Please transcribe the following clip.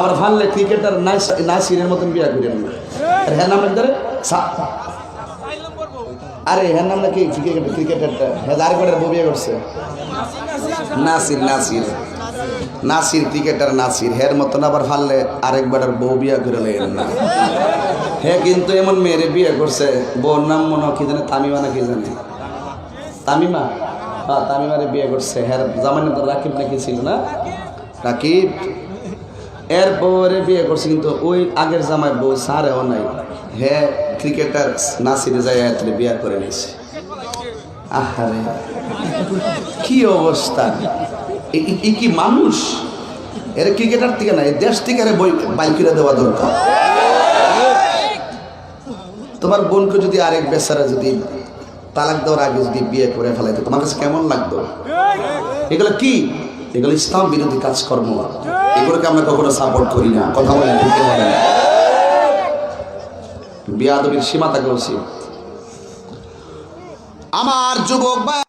আবার ভাললে ক্রিকেটার নাসিরের মতন বিয়া করেন না আর হ্যাঁ নাম ধরে আরে হ্যাঁ নাম নাকি ক্রিকেটারটা হ্যাঁ করে বউ বিয়ে করছে। নাসির নাসির। নাসির ক্রিকেটার, নাসির। হের মতন আবার ফাললে আরেকবার আর বউ বিয়া করে লেগেন না। হ্যাঁ কিন্তু এমন মেয়েরে বিয়ে করছে, বউর নাম মনে হয় কি জানে, তামিমা না কি জানে। তামিমা? হ্যাঁ তামিমারে বিয়ে করছে। হ্যাঁ জামাই নাম তো রাকিব নাকি ছিল না? রাকিব? এর বউরে বিয়ে করছে, কিন্তু ওই আগের জামাই বউ সারেও নাই। হ্যাঁ ক্রিকেটার, নাসিরে এতলে বিয়ে করে নিয়েছে। আহারে, কি অবস্থা? এ- কি মানুষ? এর ক্রিকেটার থেকে না এই দেশ থেকে বই বাইক করে দেওয়া দরকার। তোমার বোনকে যদি আরেক বেচারা যদি তালাক দেওয়ার আগে যদি বিয়ে করে ফেলাইতো, তোমার কাছে কেমন লাগতো? এগুলো কি? এগুলো ইসলাম বিরোধী কাজকর্ম। এগুলোকে আমরা কখনো সাপোর্ট করি না। কথা বলে ঠিক হবে না বিয়াদবির সীমা থাকা আমার যুবক ভাই